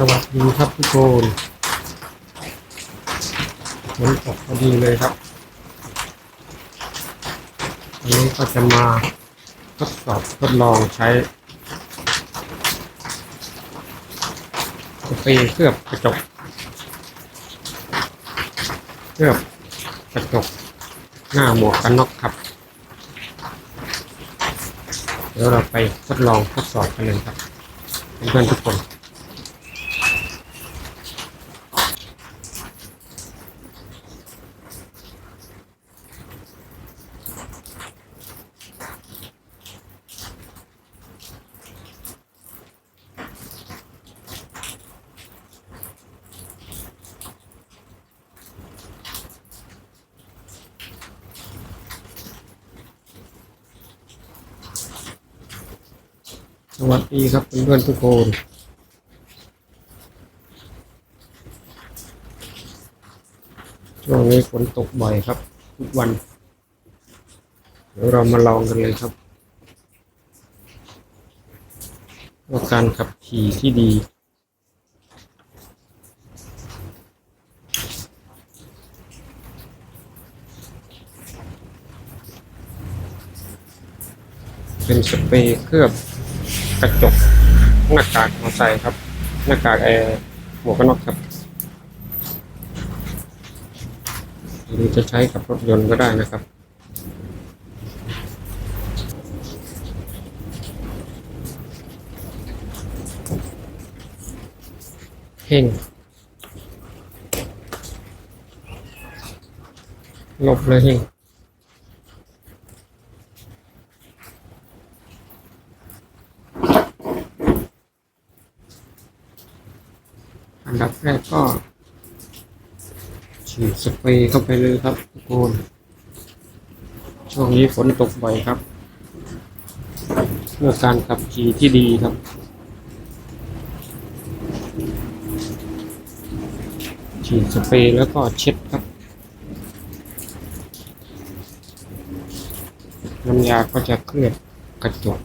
สวัสดีครับทุกคนฝนตกพอดีเลยครับวันนี้ก็จะมาทดสอบทดลองใช้สเปรย์เคลือบกระจก เคลือบกระจกหน้าหมวกกันน็อกครับ เดี๋ยวเราไปทดลองทดสอบกันเลยครับเพื่อนๆทุกคน สวัสดีครับเพื่อนๆทุกคนช่วงนี้ฝนตกบ่อยครับ ทุกวัน เดี๋ยวเรามาลองกันเลยครับ ว่าการขับขี่ที่ดี เป็นสเปรย์เคลือบ กระจกหน้ากากมอไซค์ครับ หน้ากากแอร์หมวกกันน็อกครับหรือจะใช้กับรถยนต์ก็ได้นะครับเพ่งหลบเลยเพ่ง อันดับแรกก็ฉีดสเปรย์เข้าไปเลยครับทุกคนช่วงนี้ฝนตกบ่อยครับ เพื่อการขับขี่ที่ดีครับฉีดสเปรย์แล้วก็เช็ดครับน้ำยาก็จะเคลือบกระจก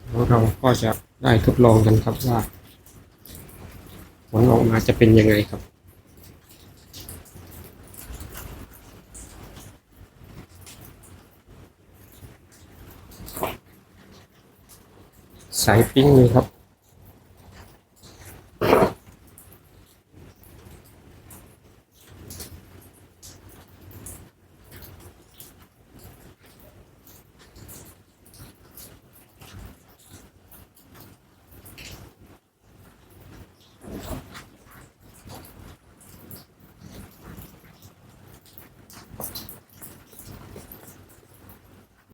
แล้ว เราก็จะได้ทดลองกันครับว่าผลออกมาจะเป็นยังไงครับสายปิ้งเลยครับ